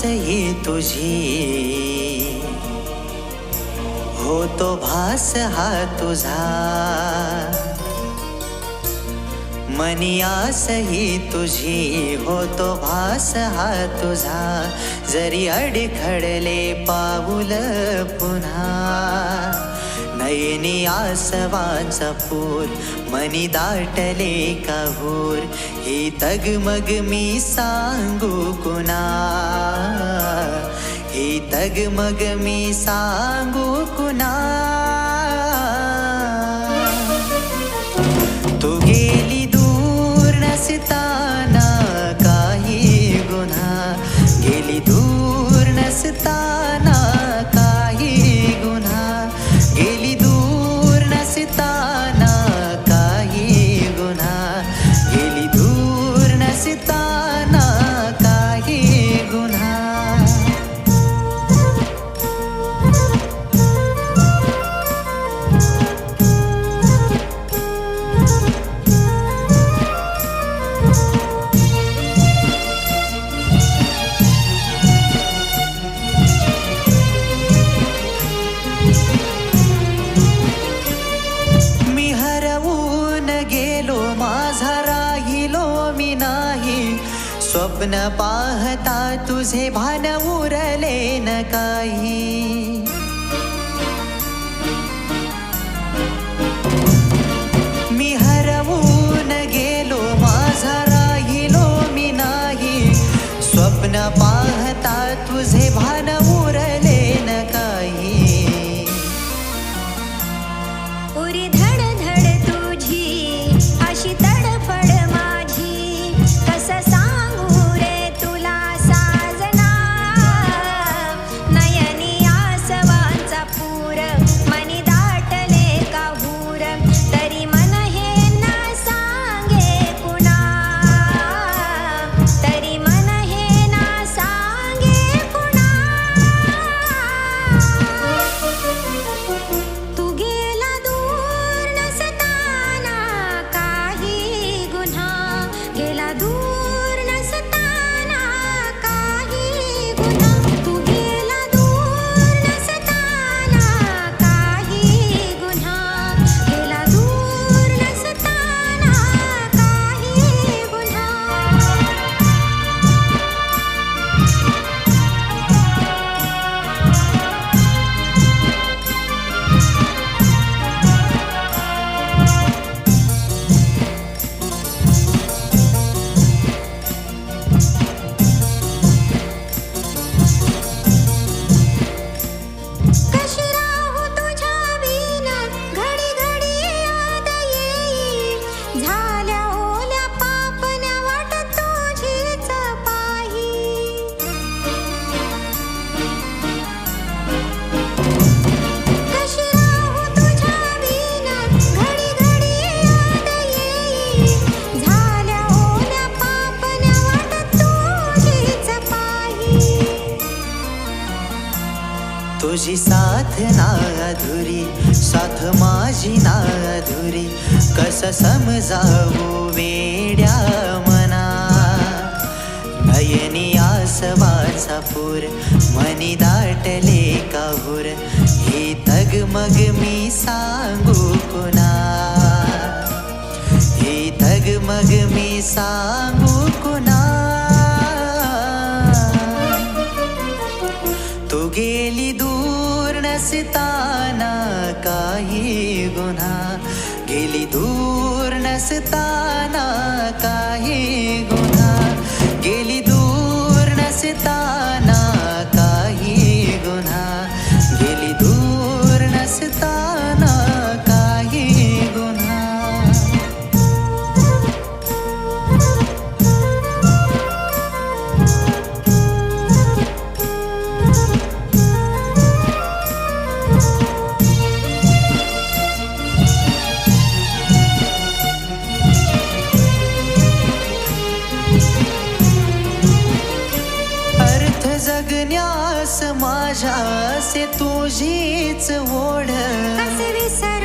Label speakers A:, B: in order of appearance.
A: सही तुझी हो तो भास हा तुझा मनी आस ही तुझी हो तो भास हा तुझा जरी अडखडले पाऊल पुन्हा नयनी आसवाच पूर मनी दाटले कहूर ही तगमग मी सांगू कुणा हे मग मी सांगू कुना स्वप्न पाहता तुझे भान उरले न काही गेलो मी स्वप्न पाहता तुझे भान
B: તુજી સાથ ના અધુરી સાથ માજી ના અધુરી કસ સમજાઉ વેડ્યા મના દયની આસવાસapur મની દાટલે કાવુર હે તગમગ મી સાંગો કોના હે તગમગ મી સાંગો કોના नसताना काही गुन्हा गेली दूर नसताना
A: का माझ्या असे तुझीच ओढ